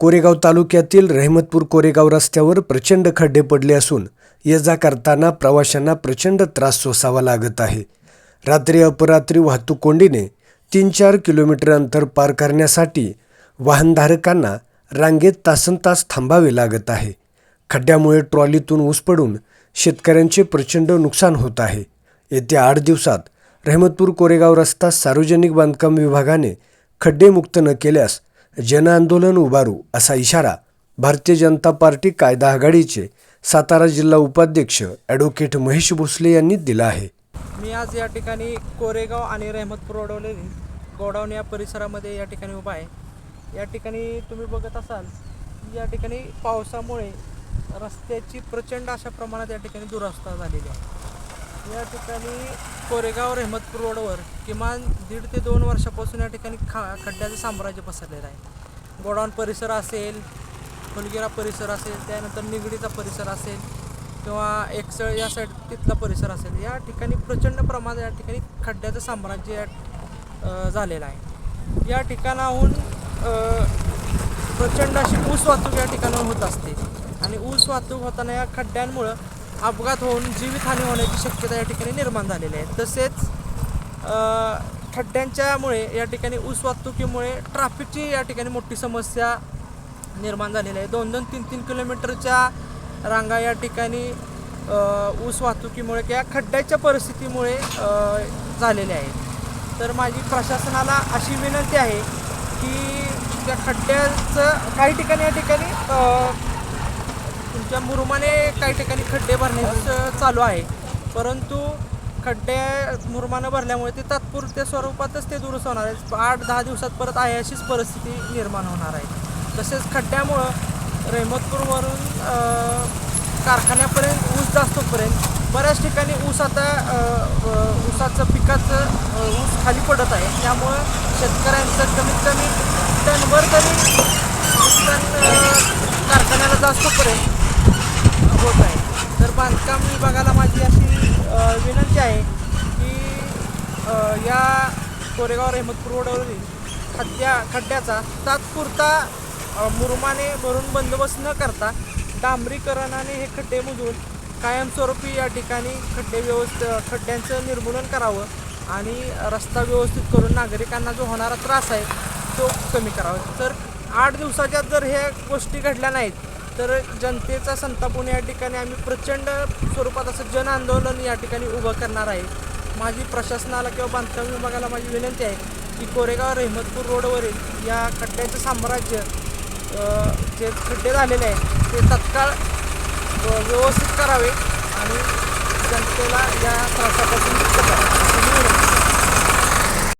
कोरेगाव तालुक्यातील रहमतपूर कोरेगाव रस्त्यावर प्रचंड खड्डे पडले असून ये जा करताना प्रवाशांना प्रचंड त्रास सोसावा लागत आहे. रात्री अपरात्री वाहतूक कोंडीने तीन चार किलोमीटर अंतर पार करण्यासाठी वाहनधारकांना रांगेत तासन तास थांबावे लागत आहे. खड्ड्यामुळे ट्रॉलीतून ऊस पडून शेतकऱ्यांचे प्रचंड नुकसान होत आहे. येत्या आठ दिवसात रहमतपूर कोरेगाव रस्ता सार्वजनिक बांधकाम विभागाने खड्डेमुक्त न केल्यास जनआंदोलन उभारू असा इशारा भारतीय जनता पार्टी कायदा आघाडीचे सातारा जिल्हा उपाध्यक्ष ॲडव्होकेट महेश भोसले यांनी दिला आहे. मी आज या ठिकाणी कोरेगाव आणि रहमतपूर रोडवरील गोडाऊन या परिसरामध्ये या ठिकाणी उभा आहे. या ठिकाणी तुम्ही बघत असाल की या ठिकाणी पावसामुळे रस्त्याची प्रचंड अशा प्रमाणात या ठिकाणी दुरावस्था झालेली आहे. या ठिकाणी कोरेगाव रहमतपूर रोडवर किमान दीड ते दोन वर्षापासून या ठिकाणी खा खड्ड्याचं साम्राज्य पसरलेलं आहे. गोडाऊन परिसर असेल फुलगेरा परिसर असेल त्यानंतर निगडीचा परिसर असेल किंवा एकसळ या साईड तिथला परिसर असेल या ठिकाणी प्रचंड प्रमाणात या ठिकाणी खड्ड्याचं साम्राज्य या झालेलं आहे. या ठिकाणाहून प्रचंड अशी ऊस वाहतूक या ठिकाणाहून होत असते. आणि ऊस वाहतूक होताना या खड्ड्यांमुळं अपघात होऊन जीवितहानी होण्याची शक्यता या ठिकाणी निर्माण झालेली आहे. तसेच खड्ड्यांच्यामुळे या ठिकाणी ऊस वाहतुकीमुळे ट्रॅफिकची या ठिकाणी मोठी समस्या निर्माण झालेली आहे. दोन दोन तीन तीन किलोमीटरच्या रांगा या ठिकाणी ऊस वाहतुकीमुळे किंवा खड्ड्याच्या परिस्थितीमुळे झालेले झालेल्या आहेत. तर माझी प्रशासनाला अशी विनंती आहे की त्या खड्ड्याचं काही ठिकाणी या ठिकाणी अ, मुरुमाने काही ठिकाणी खड्डे भरण्याचं चालू आहे. परंतु खड्डे मुरुमानं भरल्यामुळे ते तात्पुरत्या स्वरूपातच ते दुरुस्त होणार आहे आठ दहा दिवसात परत आहे अशीच परिस्थिती निर्माण होणार आहे. तसेच खड्ड्यामुळं रेहमतपूरवरून कारखान्यापर्यंत ऊस जास्तोपर्यंत बऱ्याच ठिकाणी ऊस आता ऊसाचं पिकाचं ऊस खाली पडत आहे. त्यामुळं शेतकऱ्यांचं कमीत कमी टनभर तरी नुकसान कारखान्याला जास्तोपर्यंत होत आहे. तर बांधकाम विभागाला माझी अशी विनंती आहे की या कोरेगाव रहमतपूर रोडवरील खड्ड्या खड्ड्याचा तात्पुरता मुरुमाने भरून बंदोबस्त न करता डांबरीकरणाने हे खड्डे बुजवून कायमस्वरूपी या ठिकाणी खड्डे व्यवस्थ खड्ड्यांचं निर्मूलन करावं आणि रस्ता व्यवस्थित करून नागरिकांना जो होणारा त्रास आहे तो कमी करावा. तर आठ दिवसाच्या जर ह्या गोष्टी घडल्या नाहीत तर जनतेचा संतापून या ठिकाणी आम्ही प्रचंड स्वरूपात असं जन आंदोलन या ठिकाणी उभं करणार आहे. माझी प्रशासनाला किंवा बांधकाम विभागाला माझी विनंती आहे की कोरेगाव रहमतपूर रोडवरील या खड्ड्याचं साम्राज्य जे खड्डे झालेले आहेत ते तत्काळ व्यवस्थित करावे आणि जनतेला या त्रासापासून